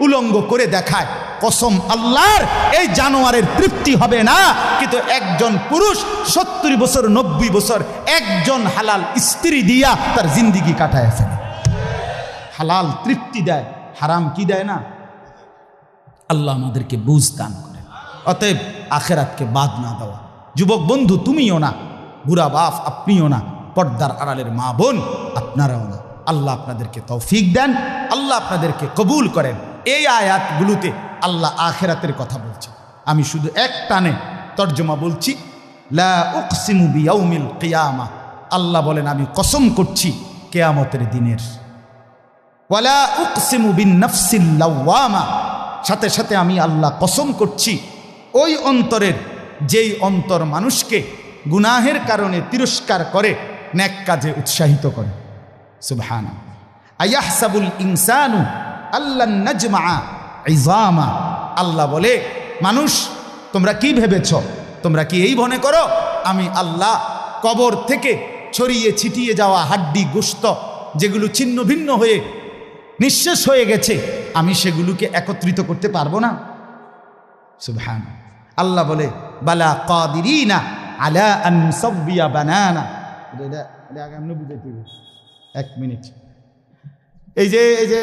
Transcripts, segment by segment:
উলঙ্গ করে দেখায়। কসম আল্লাহর, এই জানোয়ারের তৃপ্তি হবে না। কিন্তু একজন পুরুষ সত্তর বছর, নব্বই বছর, একজন হালাল স্ত্রী দিয়া তার জিন্দিগি কাটায় ফেলে। হালাল তৃপ্তি দেয়, হারাম কি দেয় না? আল্লাহ আমাদেরকে বুঝ দান করেন। অতএব আখেরাতকে বাদ না দেওয়া। যুবক বন্ধু, তুমিও না। বুড়া বাপ, আপনিও না। পর্দার আড়ালের মা বোন, আপনারাও না। আল্লাহ আপনাদেরকে তৌফিক দেন। আল্লাহ আপনাদেরকে কবুল করেন। এই আয়াতগুলোতে আল্লাহ আখেরাতের কথা বলছে আমি শুধু এক টানে তর্জমা বলছি কিয়ামা। আল্লাহ বলেন, আমি কসম করছি কেয়ামতের দিনের। সাথে সাথে আমি আল্লাহ কসম করছি, ওই অন্তরের যেই অন্তর মানুষকে গুনাহের কারণে তিরস্কার করে, ন্যাক কাজে উৎসাহিত করে। সুবহান আয়াহসাবুল ইনসানু আল্লাহ নাজমা ইজামা। আল্লাহ বলে, মানুষ, তোমরা কি ভেবেছ? তোমরা কি এই মনে করো? আমি আল্লাহ কবর থেকে ছড়িয়ে ছিটিয়ে যাওয়া হাড্ডি গোস্ত যেগুলো ছিন্ন ভিন্ন হয়ে নিঃশেষ হয়ে গেছে, আমি সেগুলোকে একত্রিত করতে পারব না? সুবহান। আল্লাহ বলে, বালা কাদিরিনা আলা আন বানানা। এক মিনিট। এই যে এই যে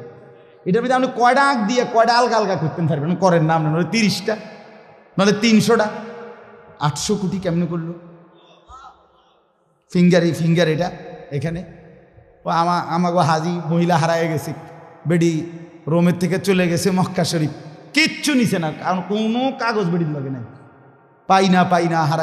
এটার ভিতরে আপনি কয়টা আঁক দিয়ে কয়টা আলগা আলগা করতে পারবেন করেন না, আপনার তিরিশটা, নাহলে তিনশোটা। আটশো কোটি কেমনে করল? ফিঙ্গার এই ফিঙ্গার এটা এখানে। ও আমা, আমাগো হাজি মহিলা হারায় গেছে, বেডি রোমের থেকে চলে গেছে মক্কা শরীফ। কিচ্ছু নিছে না, কারণ কোনো কাগজ বেডির লাগে নাই। পাই না পাই না, হারায়।